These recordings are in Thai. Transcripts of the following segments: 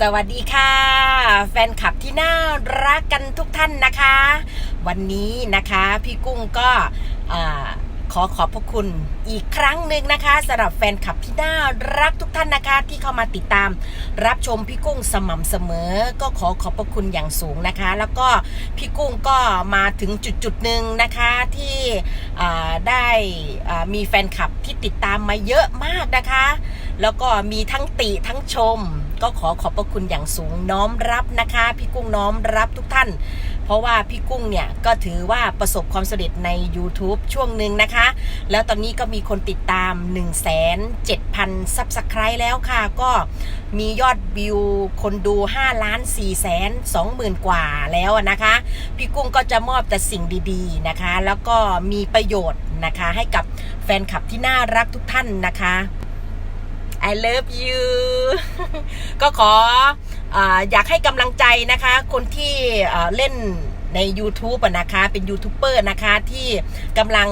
สวัสดีค่ะ แฟนคลับที่น่ารักกันทุกท่านนะคะ วันนี้นะคะพี่กุ้งก็ขอขอบพระคุณอีกครั้งหนึ่งนะคะสำหรับแฟนคลับที่น่ารักทุกท่านนะคะ ที่เข้ามาติดตาม รับชมพี่กุ้งสม่ำเสมอ ก็ขอขอบพระคุณอย่างสูงนะคะ แล้วก็พี่กุ้งก็มาถึงจุดจุดหนึ่งนะคะที่ได้มีแฟนคลับที่ติดตามมาเยอะมากนะคะ แล้วก็มีทั้งติทั้งชม ก็ขอขอบพระคุณอย่างสูงน้อมรับนะคะ พี่กุ้งน้อมรับทุกท่าน เพราะว่าพี่กุ้งเนี่ยก็ถือว่าประสบความสำเร็จใน YouTube ช่วงหนึ่งนะคะ แล้วตอนนี้ก็มีคนติดตาม 1 7 0 0 0 0ซับสไครต์แล้วค่ะ ก็มียอดวิวคนดู5ล้าน4แสน2หมื่นกว่าแล้วนะคะ พี่กุ้งก็จะมอบแต่สิ่งดีๆนะคะ แล้วก็มีประโยชน์นะคะให้กับแฟนคลับที่น่ารักทุกท่านนะคะ I love you ก็ขออยากให้กำลังใจนะคะ คนที่เล่นใน YouTube นะคะเป็นยูทูบเบอร์นะคะที่กำลัง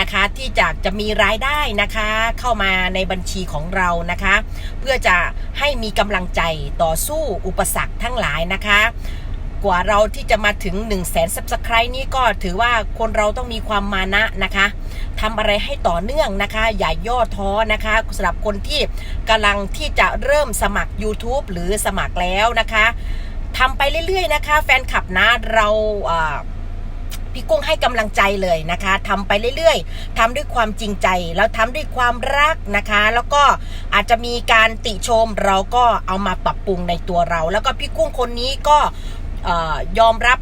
นะคะที่จะจะมีรายได้นะคะเข้ามาในบัญชีของเรานะคะ เพื่อจะให้มีกำลังใจต่อสู้อุปสรรคทั้งหลายนะคะ กว่าเราที่จะมาถึง 1 0 0 0 0แสนซับสไครต์นี่ก็ถือว่าคนเราต้องมีความมานะนะคะทำอะไรให้ต่อเนื่องนะคะ อย่าย่อท้อนะคะสำหรับคนที่กำลังที่จะเริ่มสมัคร YouTube หรือสมัครแล้วนะคะทำไปเรื่อยๆนะคะ แฟนคลับนะเราพี่กุ้งให้กำลังใจเลยนะคะทำไปเรื่อยๆทำด้วยความจริงใจ แล้วทำด้วยความรักนะคะ แล้วก็อาจจะมีการติชมเราก็เอามาปรับปรุงในตัวเรา แล้วก็พี่กุ้งคนนี้ก็ ยอมรับ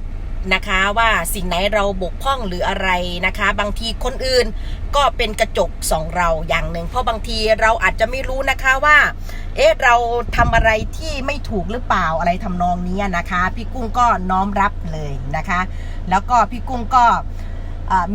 นะคะว่าสิ่งไหนเราบกพร่องหรืออะไรนะคะ บางทีคนอื่นก็เป็นกระจกสองเราอย่างหนึ่ง เพราะบางทีเราอาจจะไม่รู้นะคะว่า เอ๊ะเราทำอะไรที่ไม่ถูกหรือเปล่าอะไรทำนองนี้นะคะ พี่กุ้งก็น้อมรับเลยนะคะ แล้วก็พี่กุ้งก็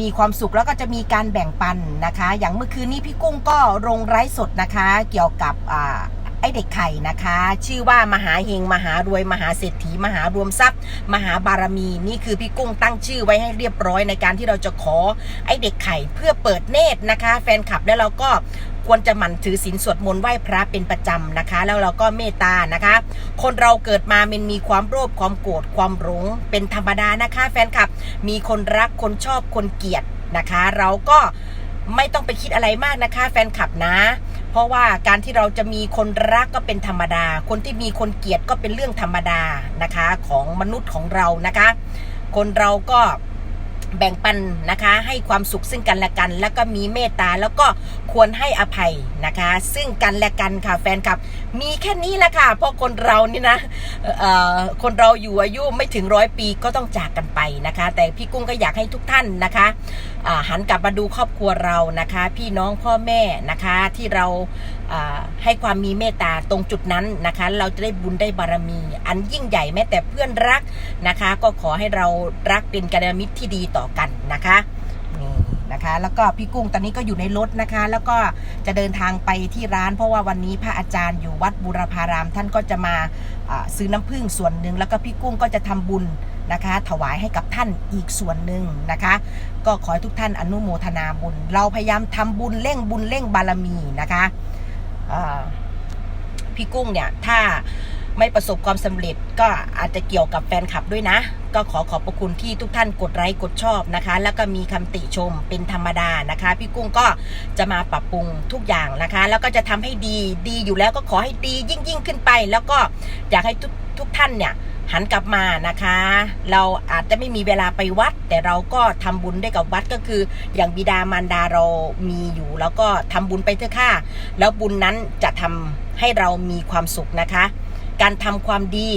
มีความสุขแล้วก็จะมีการแบ่งปันนะคะ อย่างเมื่อคืนนี้พี่กุ้งก็ลงไร้สดนะคะ เกี่ยวกับอ่า อเด็กไข่นะคะ ชื่อว่ามหาเฮงมหารวยมหาเศรษฐี มหารวมทรัพย์ มหาบารมีนี่คือพี่กุ้งตั้งชื่อไว้ให้เรียบร้อยในการที่เราจะขอไอเด็กไข่เพื่อเปิดเนตรนะคะ แฟนคลับแล้วเราก็ควรจะหมั่นถือศีลสวดมนต์ไหว้พระเป็นประจำนะคะ แล้วเราก็เมตตานะคะ คนเราเกิดมามันมีความโลภความโกรธความหลงเป็นธรรมดานะคะ แฟนคลับมีคนรักคนชอบคนเกลียดนะคะ เราก็ไม่ต้องไปคิดอะไรมากนะคะ แฟนคลับนะ เพราะว่าการที่เราจะมีคนรักก็เป็นธรรมดา คนที่มีคนเกลียดก็เป็นเรื่องธรรมดานะคะของมนุษย์ของเรานะคะ คนเราก็แบ่งปันนะคะ ให้ความสุขซึ่งกันและกัน แล้วก็มีเมตตาแล้วก็ควรให้อภัยนะคะ ซึ่งกันและกันค่ะแฟนคลับ มีแค่นี้แหละค่ะ เพราะคนเรานี่นะคนเราอยู่อายุไม่ถึงร้อยปีก็ต้องจากกันไปนะคะ แต่พี่กุ้งก็อยากให้ทุกท่านนะคะหันกลับมาดูครอบครัวเรานะคะ พี่น้องพ่อแม่นะคะที่เราอ่าให้ความมีเมตตาตรงจุดนั้นนะคะ เราจะได้บุญได้บารมี อันยิ่งใหญ่แม้แต่เพื่อนรักนะคะ ก็ขอให้เรารักเป็นกัลยาณมิตรที่ดีต่อกันนะคะ นะคะ แล้วก็พี่กุ้งตอนนี้ก็อยู่ในรถนะคะ แล้วก็จะเดินทางไปที่ร้าน เพราะว่าวันนี้พระอาจารย์อยู่วัดบุรพาราม ท่านก็จะมาซื้อน้ำผึ้งส่วนหนึ่งแล้วก็พี่กุ้งก็จะทำบุญนะคะ ถวายให้กับท่านอีกส่วนหนึ่งนะคะ ก็ขอให้ทุกท่านอนุโมทนาบุญ เราพยายามทำบุญเร่งบุญเร่งบารมีนะคะพี่กุ้งเนี่ยถ้า ไม่ประสบความสำเร็จก็อาจจะเกี่ยวกับแฟนคลับด้วยนะ ก็ขอขอบพระคุณที่ทุกท่านกดไลค์กดชอบนะคะ แล้วก็มีคำติชมเป็นธรรมดานะคะ พี่กุ้งก็จะมาปรับปรุงทุกอย่างนะคะ แล้วก็จะทำให้ดีดีอยู่แล้วก็ขอให้ดียิ่งยิ่งขึ้นไป แล้วก็อยากให้ทุกทุกท่านเนี่ยหันกลับมานะคะ เราอาจจะไม่มีเวลาไปวัด แต่เราก็ทำบุญได้กับวัดก็คือ อย่างบิดามารดาเรามีอยู่ แล้วก็ทำบุญไปเถอะค่ะแล้วบุญนั้นจะทำให้เรามีความสุขนะคะ การทำความดี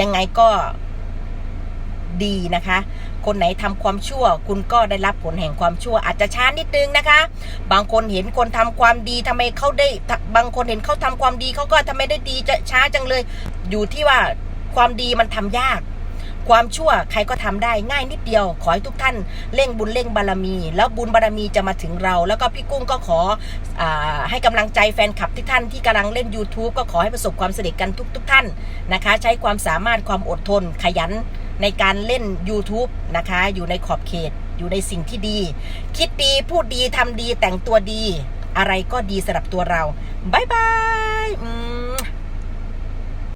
ยังไงก็ดีนะคะ คนไหนทำความชั่ว คุณก็ได้รับผลแห่งความชั่ว อาจจะช้านิดนึงนะคะ บางคนเห็นคนทำความดีทำไมเขาได้ บางคนเห็นเขาทำความดีเขาก็ทำไมได้ดีจะช้าจังเลย อยู่ที่ว่าความดีมันทำยาก ความชั่วใครก็ทำได้ง่ายนิดเดียว ขอให้ทุกท่านเร่งบุญเร่งบารมี แล้วบุญบารมีจะมาถึงเรา แล้วก็พี่กุ้งก็ขออให้กำลังใจแฟนคลับที่ท่านที่กำลังเล่น YouTube ก็ขอให้ประสบความสำเร็จกันทุกทุกๆท่านนะคะ ใช้ความสามารถความอดทนขยันในการเล่น YouTube นะคะ อยู่ในขอบเขตอยู่ในสิ่งที่ดี คิดดีพูดดีทำดีแต่งตัวดี อะไรก็ดีสำหรับตัวเราบายบายอืม